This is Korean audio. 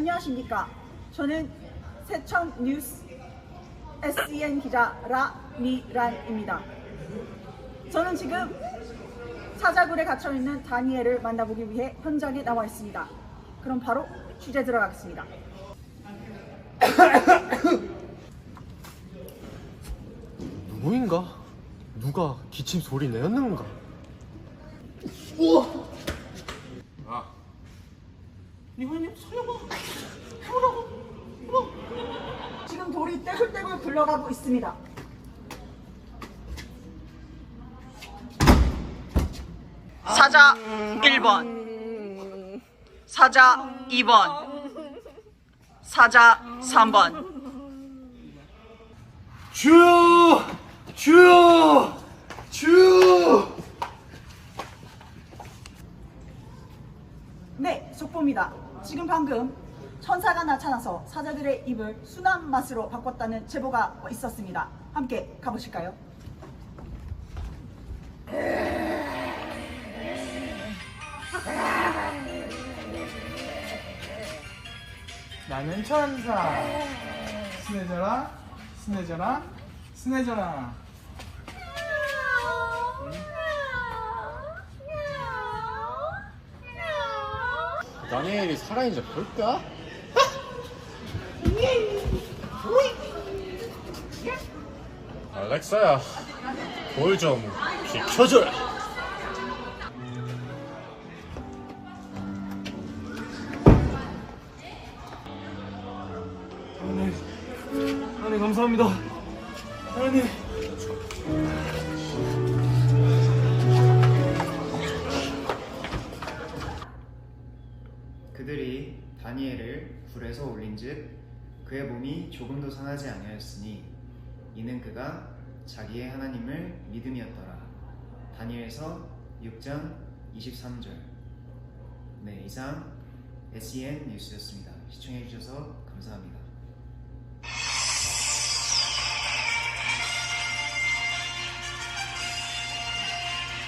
안녕하십니까. 저는 세청 뉴스 SCN 기자 라미란입니다. 저는 지금 사자굴에 갇혀 있는 다니엘을 만나보기 위해 현장에 나와 있습니다. 그럼 바로 취재 들어가겠습니다. 누구인가? 누가 기침 소리 내었는가? 아, 이번님 살려봐. 해보라고. 해봐. 지금 돌이 떼굴떼굴 굴러가고 있습니다. 사자 1번, 사자 2번, 사자 3번. 주여! 주여! 주여! 네, 속보입니다. 지금 방금 천사가 나타나서 사자들의 입을 순한 맛으로 바꿨다는 제보가 있었습니다. 함께 가보실까요? 나는 천사. 스네져라, 스네져라, 스네져라. 다니엘이 살아있는지 볼까? 알렉사야, 돌좀 비켜줘라. 하나님, 하나님 감사합니다. 하나님. 그들이 다니엘을 불에서 올린즉 그의 몸이 조금도 상하지 아니하였으니 이는 그가 자기의 하나님을 믿음이었더라. 다니엘서 6장 23절. 네, 이상 SEN 뉴스였습니다. 시청해 주셔서 감사합니다.